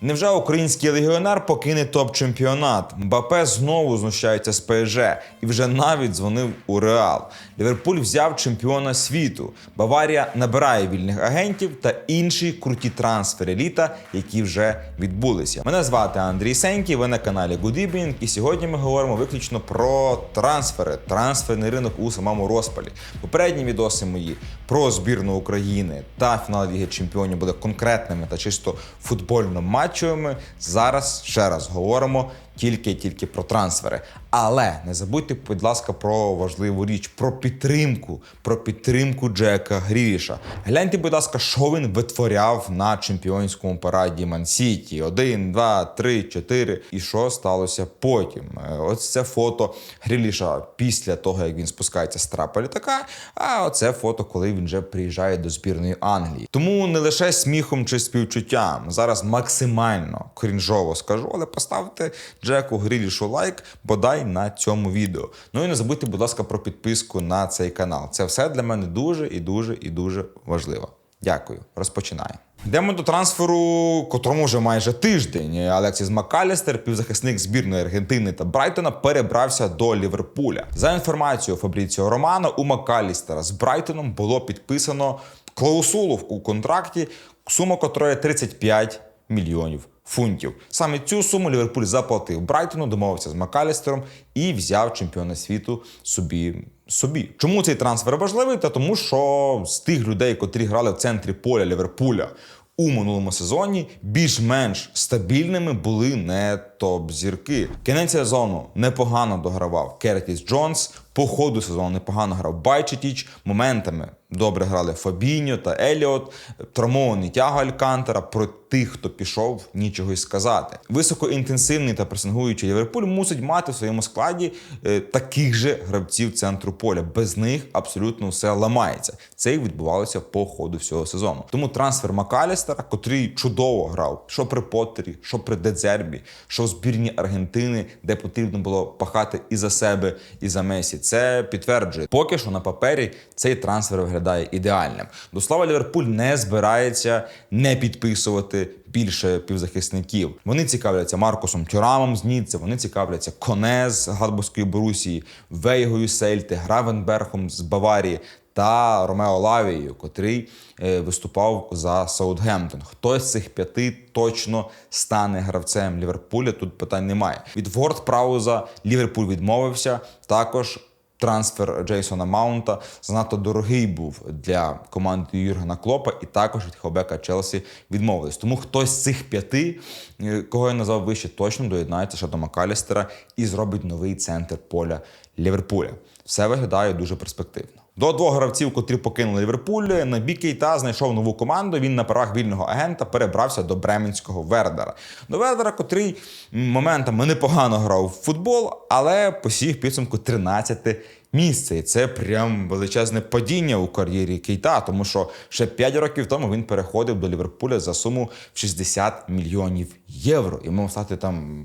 Невже український легіонер покине топ-чемпіонат? Мбапе знову знущається з ПСЖ і вже навіть дзвонив у Реал. Ліверпуль взяв чемпіона світу. Баварія набирає вільних агентів та інші круті трансфери літа, які вже відбулися. Мене звати Андрій Сенький, ви на каналі Good Evening, і сьогодні ми говоримо виключно про трансфери, трансферний ринок у самому розпалі. Попередні відоси мої про збірну України та фінал Ліги Чемпіонів були конкретними та чисто футбольно матчевими. Зараз ще раз говоримо тільки-тільки про трансфери. Але не забудьте, будь ласка, про важливу річ, про підтримку, про підтримку Джека Гріліша. Гляньте, будь ласка, що він витворяв на чемпіонському параді Ман-Сіті. Один, два, три, чотири. І що сталося потім? Е, Ось це фото Гріліша після того, як він спускається з трапа літака. А оце фото, коли він вже приїжджає до збірної Англії. Тому не лише сміхом чи співчуттям. Зараз максимально крінжово скажу, але поставте Джеку Грілішу лайк, бодай на цьому відео. Ну і не забудьте, будь ласка, про підписку на цей канал. Це все для мене дуже і дуже і дуже важливо. Дякую. Розпочинаємо. Йдемо до трансферу, котрому вже майже тиждень. Алексіс Макалістер, півзахисник збірної Аргентини та Брайтона, перебрався до Ліверпуля. За інформацією Фабріціо Романо, у Макалістера з Брайтоном було підписано клаусулу у контракті, сума котрої 35 мільйонів фунтів. Саме цю суму Ліверпуль заплатив Брайтону, домовився з Макалістером і взяв чемпіона світу собі. Собі чому цей трансфер важливий? Та тому, що з тих людей, котрі грали в центрі поля Ліверпуля у минулому сезоні, більш-менш стабільними були не топ-зірки. Кінець сезону непогано догравав Кертіс Джонс. По ходу сезону непогано грав Байчетіч. Моментами добре грали Фабіньо та Еліот. Травмований тяго Алькантера. Про тих, хто пішов, нічого й сказати. Високоінтенсивний та пресингуючий Ліверпуль мусить мати в своєму складі е, таких же гравців центру поля. Без них абсолютно все ламається. Це і відбувалося по ходу всього сезону. Тому трансфер Макалістера, котрий чудово грав, що при Поттері, що при Дедзербі, що в збірні Аргентини, де потрібно було пахати і за себе, і за Месі. Це підтверджує. Поки що на папері цей трансфер виглядає ідеальним. До слова, Ліверпуль не збирається не підписувати більше півзахисників. Вони цікавляться Маркусом Тюрамом з Ніцце, вони цікавляться Коне з Гадбурзької Борусії, Вейгою Сельти, Гравенбергом з Баварії. Та Ромео Лавією, котрий е, виступав за Саутгемптон. Хтось з цих п'яти точно стане гравцем Ліверпуля. Тут питань немає. Від Ворд Прауза Ліверпуль відмовився. Також трансфер Джейсона Маунта занадто дорогий був для команди Юргена Клопа, і також від хобека Челсі відмовились. Тому хтось з цих п'яти, е, кого я назвав вище, точно доєднається ще до Макалістера і зробить новий центр поля Ліверпуля. Все виглядає дуже перспективно. До двох гравців, котрі покинули Ліверпуль, Набі Кейта знайшов нову команду. Він на правах вільного агента перебрався до Бременського Вердера. До Вердера, котрий моментами непогано грав в футбол, але посів підсумку 13 місце. І це прям величезне падіння у кар'єрі Кейта, тому що ще 5 років тому він переходив до Ліверпуля за суму в 60 мільйонів євро. І мав стати там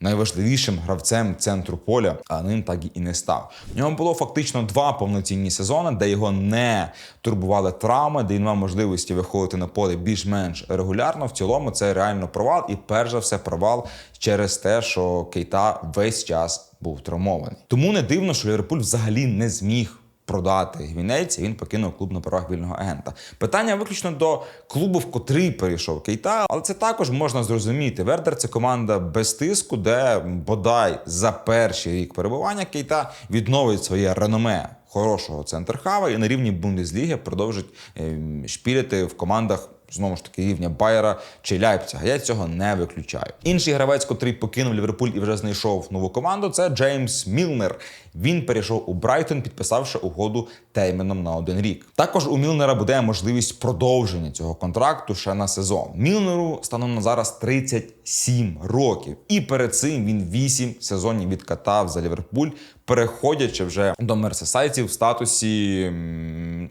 найважливішим гравцем центру поля, а ним так і не став. У нього було фактично два повноцінні сезони, де його не турбували травми, де він мав можливості виходити на поле більш-менш регулярно. В цілому це реально провал, і перш за все провал через те, що Кейта весь час був травмований. Тому не дивно, що Ліверпуль взагалі не зміг. Продати гвінейця, він покинув клуб на правах вільного агента. Питання виключно до клубу, в котрий перейшов Кейта, але це також можна зрозуміти. Вердер це команда без тиску, де бодай за перший рік перебування Кейта відновить своє реноме хорошого центрхава і на рівні Бундесліги продовжить ем, шпіляти в командах. Знову ж таки, рівня Байера чи Ляйпціга. Я цього не виключаю. Інший гравець, котрий покинув Ліверпуль і вже знайшов нову команду, це Джеймс Мілнер. Він перейшов у Брайтон, підписавши угоду терміном на один рік. Також у Мілнера буде можливість продовження цього контракту ще на сезон. Мілнеру станом на зараз 37 років, і перед цим він 8 сезонів відкатав за Ліверпуль, переходячи вже до мерсесайців в статусі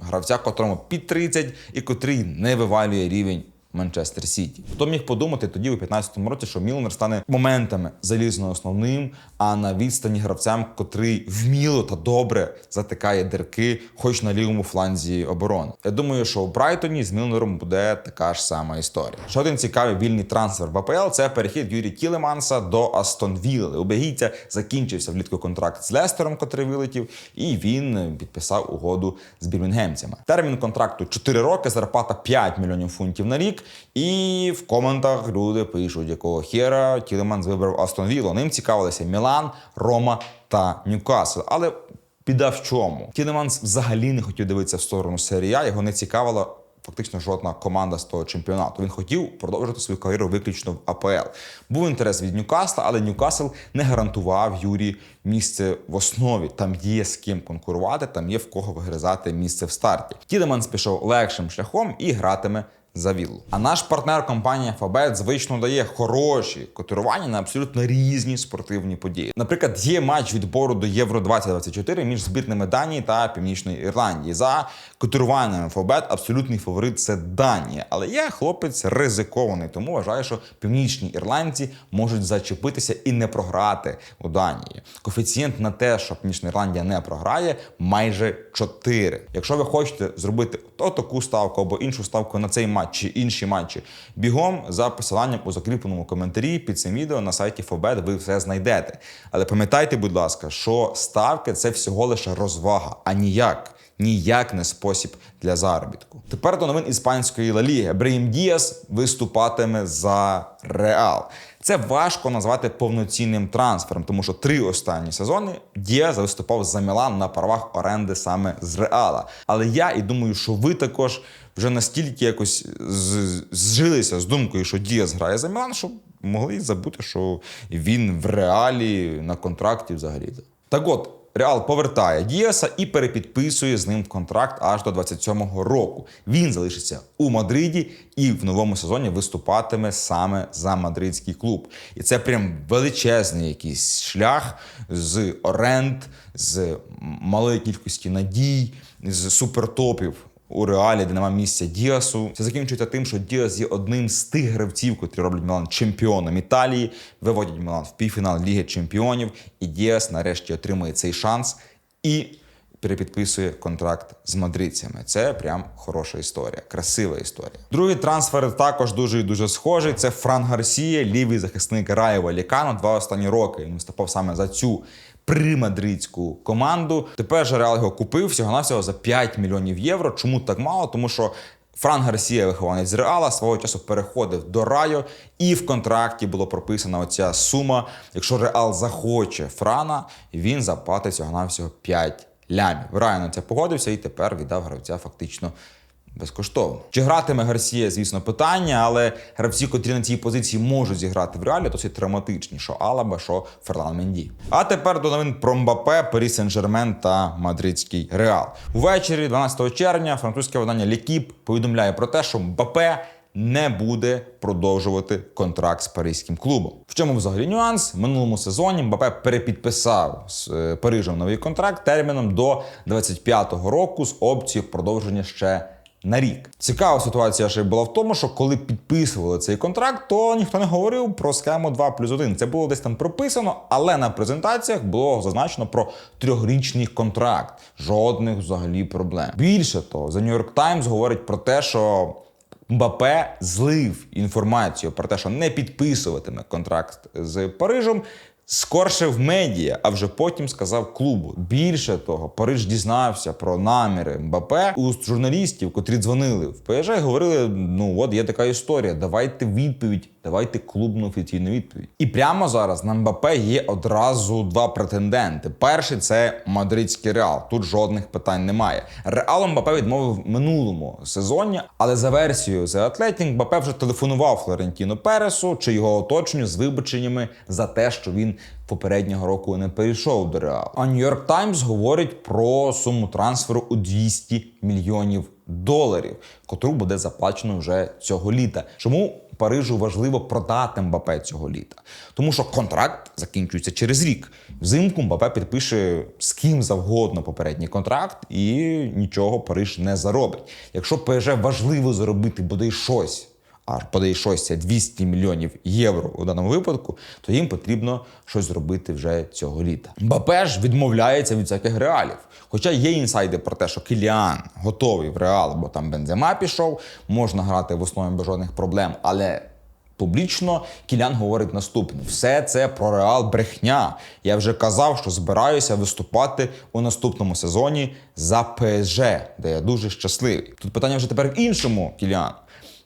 гравця, котрому під 30 і котрий не вивалює рівень Манчестер Сіті. Хто міг подумати тоді у 15-му році, що Мілнер стане моментами залізно основним, а на відстані гравцям, котрий вміло та добре затикає дирки, хоч на лівому фланзі оборони. Я думаю, що у Брайтоні з Мілнером буде така ж сама історія. Ще один цікавий вільний трансфер в АПЛ це перехід Юрі Тілеманса до Астон Вілли. У бельгійця закінчився влітку контракт з Лестером, котрий вилетів, і він підписав угоду з бірмінгемцями. Термін контракту 4 роки, зарплата 5 мільйонів фунтів на рік. І в коментах люди пишуть, якого хера Тілеманс вибрав Астон Віллу. Ним цікавилися Мілан, Рома та Ньюкасл. Але біда в чому? Тілеманс взагалі не хотів дивитися в сторону серії А, його не цікавила фактично жодна команда з того чемпіонату. Він хотів продовжити свою кар'єру виключно в АПЛ. Був інтерес від Ньюкасла, але Ньюкасл не гарантував Юрі місце в основі. Там є з ким конкурувати, там є в кого вигризати місце в старті. Тілеманс пішов легшим шляхом і гратиме за віллу. А наш партнер компанія Фабет звично дає хороші котирування на абсолютно різні спортивні події. Наприклад, є матч відбору до Євро 2024 між збірними Данії та Північної Ірландії. За котируваннями Фабет абсолютний фаворит це Данія. Але я хлопець ризикований, тому вважаю, що північні ірландці можуть зачепитися і не програти у Данії. Коефіцієнт на те, що Північна Ірландія не програє, майже 4. Якщо ви хочете зробити то таку ставку або іншу ставку на цей матч чи інші матчі, бігом за посиланням у закріпленому коментарі під цим відео на сайті Фобет ви все знайдете. Але пам'ятайте, будь ласка, що ставки це всього лише розвага, а ніяк. Ніяк не спосіб для заробітку. Тепер до новин іспанської Ла Ліги. Брейм Діас виступатиме за Реал. Це важко назвати повноцінним трансфером, тому що три останні сезони Діаз виступав за Мілан на правах оренди саме з Реала. Але я і думаю, що ви також вже настільки якось зжилися з думкою, що Діаз грає за Мілан, що могли забути, що він в реалі на контракті взагалі. Так от. Реал повертає Діаса і перепідписує з ним контракт аж до 27-го року. Він залишиться у Мадриді і в новому сезоні виступатиме саме за мадридський клуб. І це прям величезний якийсь шлях з оренд, з малої кількості надій, з супертопів у реалі, де немає місця Діасу. Це закінчується тим, що Діас є одним з тих гравців, котрі роблять Мілан чемпіоном Італії, виводять Мілан в півфінал Ліги Чемпіонів, і Діас нарешті отримує цей шанс і перепідписує контракт з мадридцями. Це прям хороша історія, красива історія. Другий трансфер також дуже і дуже схожий. Це Фран Гарсія, лівий захисник Раєва Лікану. Два останні роки він виступав саме за цю примадридську команду. Тепер же Реал його купив всього-навсього за 5 мільйонів євро. Чому так мало? Тому що Фран Гарсія, вихованець з Реала, свого часу переходив до Райо, і в контракті було прописана оця сума. Якщо Реал захоче Франа, він заплатить всього-навсього 5 лямів. Райо на це погодився і тепер віддав гравця фактично безкоштовно. Чи гратиме Гарсія, звісно, питання, але гравці, котрі на цій позиції можуть зіграти в реалі, досить травматичні, що Алаба, що Ферлан Менді. А тепер до новин про Мбапе, Парі Сен-Жермен та Мадридський Реал. Увечері, 12 червня, французьке видання Лікіп повідомляє про те, що Мбапе не буде продовжувати контракт з паризьким клубом. В чому взагалі нюанс? В минулому сезоні Мбапе перепідписав з е, Парижем новий контракт терміном до 25-го року з опцією продовження ще на рік. Цікава ситуація ще була в тому, що коли підписували цей контракт, то ніхто не говорив про схему 2 плюс 1. Це було десь там прописано, але на презентаціях було зазначено про трьохрічний контракт. Жодних взагалі проблем. Більше того, The New York Times говорить про те, що Мбапе злив інформацію про те, що не підписуватиме контракт з Парижем. Скорше в медіа, а вже потім сказав клубу. Більше того, Париж дізнався про наміри Мбапе у журналістів, котрі дзвонили в ПСЖ, і говорили: ну от є така історія, давайте відповідь, давайте клубну офіційну відповідь. І прямо зараз на Мбапе є одразу два претенденти. Перший це мадридський реал. Тут жодних питань немає. Реал Мбапе відмовив минулому сезоні, але за версією The Athletic, Мбапе вже телефонував Флорентіно Пересу чи його оточенню з вибаченнями за те, що він попереднього року не перейшов до Реалу. А York Times говорить про суму трансферу у 200 мільйонів доларів, котру буде заплачено вже цього літа. Чому Парижу важливо продати Мбапе цього літа? Тому що контракт закінчується через рік. Взимку Мбапе підпише з ким завгодно попередній контракт, і нічого Париж не заробить. Якщо ПСЖ важливо заробити бодай щось а подай щось 200 мільйонів євро у даному випадку, то їм потрібно щось зробити вже цього літа. Мбапе ж відмовляється від всяких реалів. Хоча є інсайди про те, що Кіліан готовий в реал, бо там Бензема пішов, можна грати в основі без жодних проблем, але. Публічно Кілян говорить наступне: все це про реал брехня. Я вже казав, що збираюся виступати у наступному сезоні за ПСЖ, де я дуже щасливий. Тут питання вже тепер в іншому, Кілян.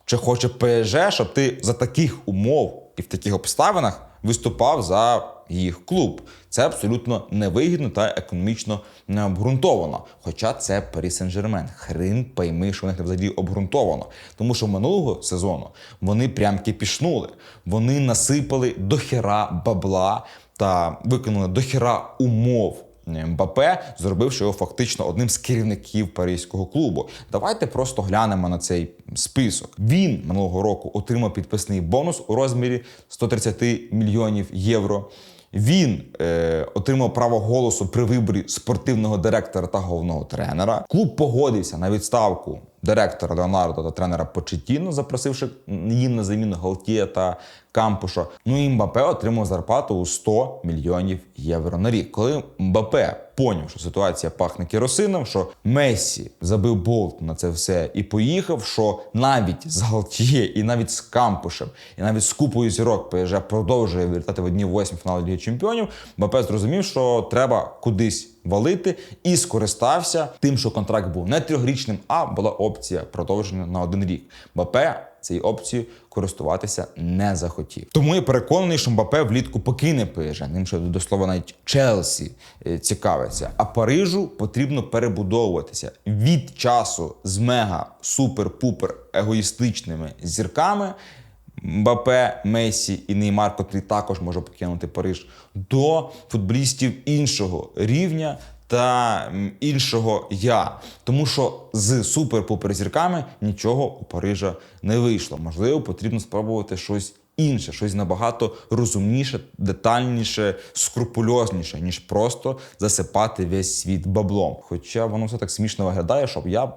Чи хоче ПСЖ, щоб ти за таких умов і в таких обставинах виступав за їх клуб? Це абсолютно невигідно та економічно необґрунтовано. Хоча це Парі Сен-Жермен. Хрін пойми, що в них не взагалі обґрунтовано. Тому що минулого сезону вони прям кипішнули. Вони насипали дохера бабла та виконали дохера умов. Мбапе, зробивши його фактично одним з керівників паризького клубу. Давайте просто глянемо на цей список. Він минулого року отримав підписний бонус у розмірі 130 мільйонів євро. Він е, отримав право голосу при виборі спортивного директора та головного тренера. Клуб погодився на відставку директора Леонардо та тренера Почетіно, запросивши їм на заміну Галтія та Кампуша. Ну і Мбапе отримав зарплату у 100 мільйонів євро на рік. Коли Мбапе поняв, що ситуація пахне керосином, що Мессі забив болт на це все і поїхав. Що навіть з Галтіє, і навіть з Кампушем, і навіть з купою зірок ПСЖ продовжує вилітати в одні восьмі фінали Ліги Чемпіонів. Мбапе зрозумів, що треба кудись валити, і скористався тим, що контракт був не трьохрічним, а була опція продовження на один рік. Мбапе цією опцією користуватися не захотів. Тому я переконаний, що Мбапе влітку покине ПСЖ. Ним ще до слова навіть Челсі е, цікавиться. А Парижу потрібно перебудовуватися від часу з мега супер-пупер егоїстичними зірками. Мбапе, Месі і Неймар, котрий також може покинути Париж, до футболістів іншого рівня та іншого я. Тому що з супер-пупер зірками нічого у Парижа не вийшло. Можливо, потрібно спробувати щось інше, щось набагато розумніше, детальніше, скрупульозніше, ніж просто засипати весь світ баблом. Хоча воно все так смішно виглядає, щоб я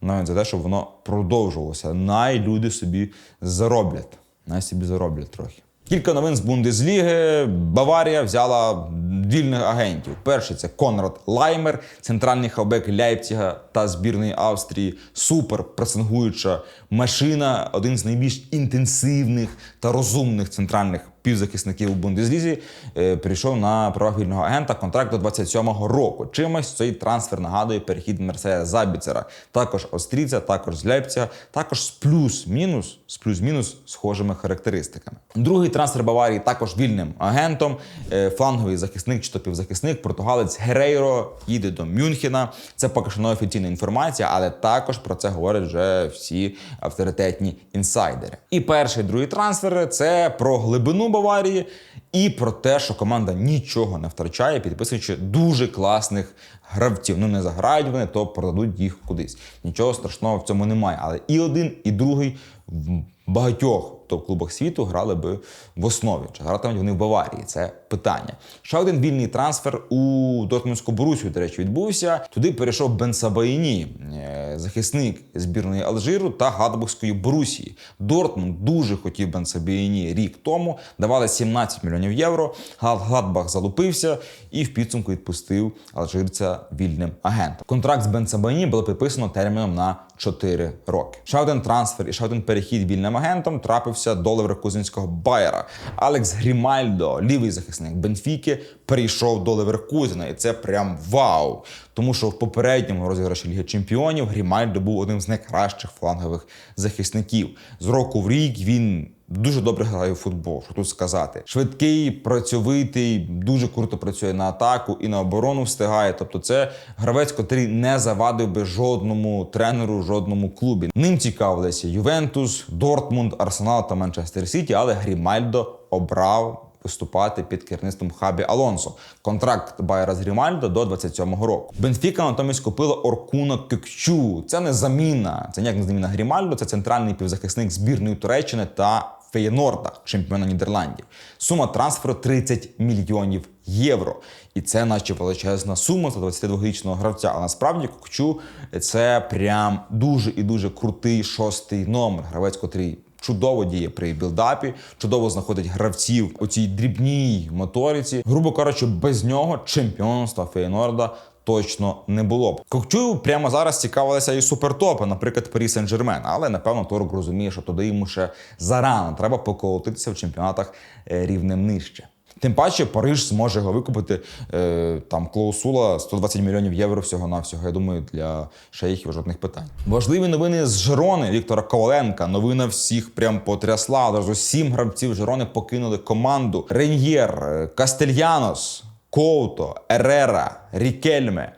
навіть за те, щоб воно продовжувалося. Най люди собі зароблять. Най собі зароблять трохи. Кілька новин з Бундесліги. Баварія взяла вільних агентів. Перший це Конрад Лаймер, центральний хавбек Ляйпціга та збірної Австрії. Супер пресингуюча машина, один з найбільш інтенсивних та розумних центральних півзахисників у Бундеслізі. Е, Прийшов на правах вільного агента контракт до 27-го року. Чимось цей трансфер нагадує перехід Мерсея Забіцера. Також австрійця, також з Ляйпціга, також з плюс-мінус, з плюс-мінус схожими характеристиками. Другий трансфер Баварії також вільним агентом. Е, Фланговий захисник чи то півзахисник, португалець Герейро їде до Мюнхена. Це поки що неофіційна інформація, але також про це говорять вже всі авторитетні інсайдери. І перший, другий трансфер це про глибину Баварії і про те, що команда нічого не втрачає, підписуючи дуже класних гравців. Ну не заграють вони, то продадуть їх кудись. Нічого страшного в цьому немає. Але і один, і другий в багатьох топ-клубах світу грали би в основі. Чи гратимуть вони в Баварії? Це питання. Ще один вільний трансфер у Дортмундську Борусію, до речі, відбувся. Туди перейшов Бен Сабаїні, е, захисник збірної Алжиру та Гадбургської Борусії. Дортмунд дуже хотів Бен Сабаїні рік тому. Давали 17 мільйонів євро. Гад- Гладбах залупився і в підсумку відпустив алжирця вільним агентом. Контракт з Бенсабані було підписано терміном на 4 роки. Ще один трансфер і ще один перехід вільним агентом трапився до Леверкузенського Байера. Алекс Грімальдо, лівий захисник Бенфіки, перейшов до Леверкузена, і це прям вау. Тому що в попередньому розіграші Ліги Чемпіонів Грімальдо був одним з найкращих флангових захисників. З року в рік він. Дуже добре грає в футбол, що тут сказати. Швидкий, працьовитий, дуже круто працює на атаку і на оборону встигає. Тобто, це гравець, котрий не завадив би жодному тренеру, жодному клубі. Ним цікавилися Ювентус, Дортмунд, Арсенал та Манчестер Сіті, але Грімальдо обрав. Виступати під керівництвом Хабі Алонсо. Контракт Байера з Грімальдо до 27-го року. Бенфіка натомість купила Оркуна Кюкчу. Це не заміна. Це ніяк не заміна Грімальдо. Це центральний півзахисник збірної Туреччини та Феєнорда, чемпіона Нідерландів. Сума трансферу 30 мільйонів євро. І це наче величезна сума за 22-річного гравця. А насправді Кокчу це прям дуже і дуже крутий шостий номер. Гравець, котрий чудово діє при білдапі, чудово знаходить гравців у цій дрібній моториці. Грубо кажучи, без нього чемпіонства Фейнорда точно не було б. Кокчую прямо зараз цікавилися і супертопи, наприклад, Парі Сен-Жермен. Але напевно Торок розуміє, що туди йому ще зарано треба поколотитися в чемпіонатах е, рівнем нижче. Тим паче Париж зможе його викупити е, там клаусула 120 мільйонів євро всього навсього. Я думаю, для шейхів жодних питань. Важливі новини з Жирони Віктора Коваленка. Новина всіх прям потрясла. Одразу сім гравців Жирони покинули команду. Реньєр, е, Кастельянос, Коуто, Ерера, Рікельме,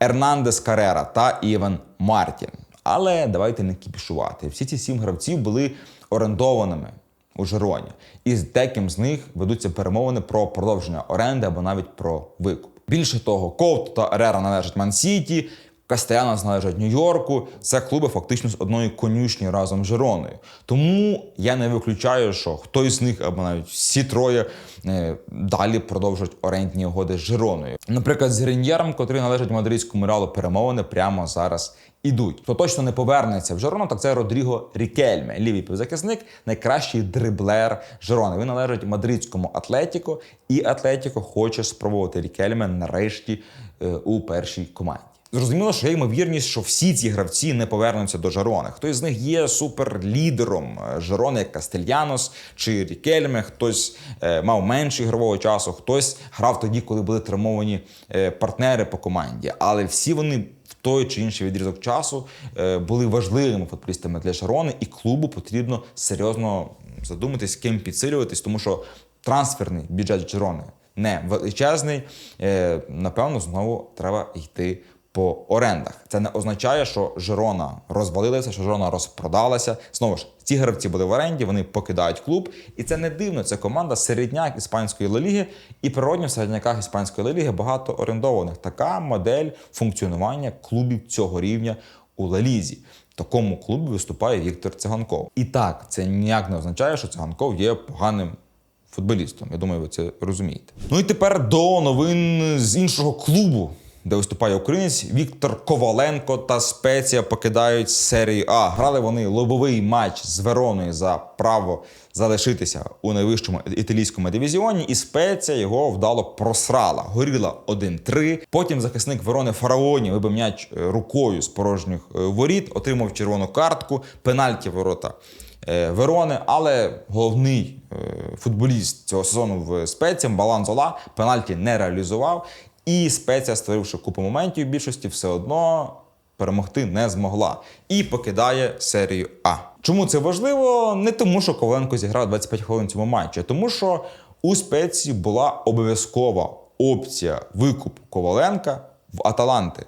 Ернандес Карера та Іван Мартін. Але давайте не кіпішувати. Всі ці сім гравців були орендованими у Жероні. І з деким з них ведуться перемовини про продовження оренди або навіть про викуп. Більше того, Ковт та Ерера належать Ман-Сіті, Кастелянос належать Нью-Йорку. Це клуби фактично з одної конюшні разом з Жироною. Тому я не виключаю, що хтось з них або навіть всі троє е, далі продовжують орендні угоди з Жироною. Наприклад, з Гріньєром, котрий належить мадридському реалу, перемовини прямо зараз ідуть. Хто точно не повернеться в Жирону, так це Родріго Рікельме, лівий півзахисник, найкращий дриблер Жирони. Він належить мадридському Атлетіко, і Атлетіко хоче спробувати Рікельме нарешті е, у першій команді. Зрозуміло, що є ймовірність, що всі ці гравці не повернуться до Жарони. Хтось з них є суперлідером е, Жарони, як Кастельянос чи Рікельме, хтось е, мав менше ігрового часу, хтось грав тоді, коли були травмовані е, партнери по команді. Але всі вони в той чи інший відрізок часу були важливими футболістами для Жарони, і клубу потрібно серйозно задуматись, ким підсилюватись, тому що трансферний бюджет Жарони не величезний. Напевно, знову треба йти по орендах. Це не означає, що Жирона розвалилася, що Жирона розпродалася. Знову ж ці гравці були в оренді, вони покидають клуб, і це не дивно. Це команда середняк іспанської лаліги, і природньо в середняках іспанської лаліги багато орендованих. Така модель функціонування клубів цього рівня у Лалізі. Такому клубі виступає Віктор Циганков. І так, це ніяк не означає, що Циганков є поганим футболістом. Я думаю, ви це розумієте. Ну і тепер до новин з іншого клубу, де виступає українець Віктор Коваленко та Спеція покидають серію А. Грали вони лобовий матч з Вероною за право залишитися у найвищому італійському дивізіоні, і спеція його вдало просрала. Горіла 1-3. Потім захисник Верони Фараоні вибив м'яч е, рукою з порожніх е, воріт, отримав червону картку, пенальті ворота е, Верони, але головний футболіст цього сезону в спеціям Балан Зола пенальті не реалізував. І спеція, створивши купу моментів більшості, все одно перемогти не змогла і покидає серію А. Чому це важливо? Не тому, що Коваленко зіграв 25 хвилин цьому матчі, а тому що у спеції була обов'язкова опція викупу Коваленка в Аталанти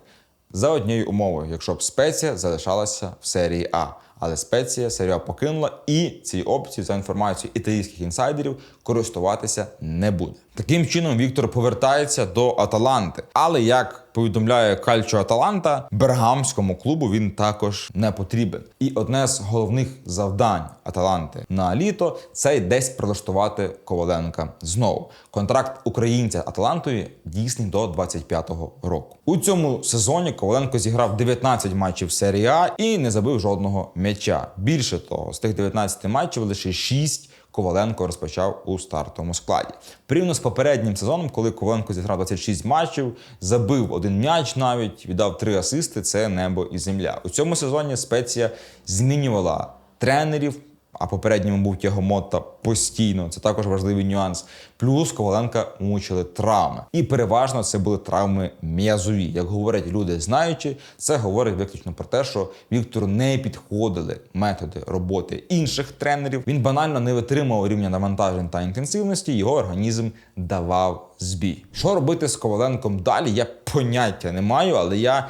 за однією умовою, якщо б спеція залишалася в серії А. Але спеція серія покинула і цією опцією, за інформацією італійських інсайдерів, користуватися не буде. Таким чином Віктор повертається до Аталанти. Але як повідомляє Кальчо Аталанта, бергамському клубу він також не потрібен. І одне з головних завдань Аталанти на літо це десь прилаштувати Коваленка знову. Контракт українця Аталантою дійсний до 25-го року. У цьому сезоні Коваленко зіграв 19 матчів серії А і не забив жодного м'яча. Більше того, з тих 19 матчів лише 6 Коваленко розпочав у стартовому складі. Порівняно з попереднім сезоном, коли Коваленко зіграв 26 матчів, забив один м'яч навіть, віддав три асисти. Це небо і земля. У цьому сезоні спеція змінювала тренерів. А попередньому був Тягомота постійно. Це також важливий нюанс. Плюс Коваленка мучили травми. І переважно це були травми м'язові. Як говорять люди, знаючи, це говорить виключно про те, що Віктору не підходили методи роботи інших тренерів. Він банально не витримував рівня навантажень та інтенсивності. Його організм давав збій. Що робити з Коваленком далі? Я поняття не маю, але я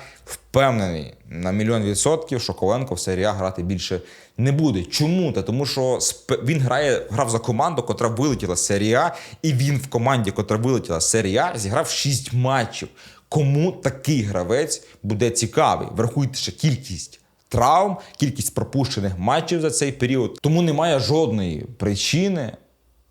впевнений на мільйон відсотків, що Коваленко в серії А грати більше не буде. Чому? Та тому, що він грає, грав за команду, котра вилетіла з серії і він в команді, котра вилетіла з серії зіграв 6 матчів. Кому такий гравець буде цікавий? Врахуйте ще кількість травм, кількість пропущених матчів за цей період. Тому немає жодної причини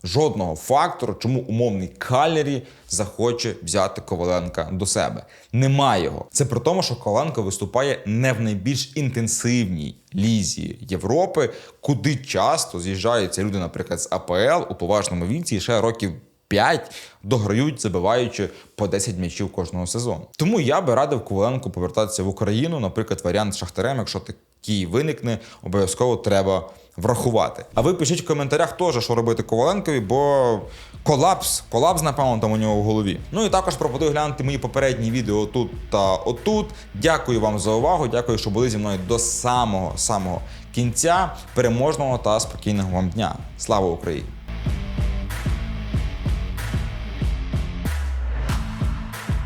жодного фактору, чому умовний Калері захоче взяти Коваленка до себе. Нема його. Це при тому, що Коваленко виступає не в найбільш інтенсивній лізі Європи, куди часто з'їжджаються люди, наприклад, з АПЛ у поважному віці ще років 5 дограють, забиваючи по 10 м'ячів кожного сезону. Тому я би радив Коваленку повертатися в Україну, наприклад, варіант з Шахтарем, якщо такий виникне, обов'язково треба врахувати. А ви пишіть в коментарях теж, що робити Коваленкові, бо колапс, колапс, напевно, там у нього в голові. Ну і також пропоную глянути мої попередні відео тут та отут. Дякую вам за увагу. Дякую, що були зі мною до самого самого кінця. Переможного та спокійного вам дня. Слава Україні!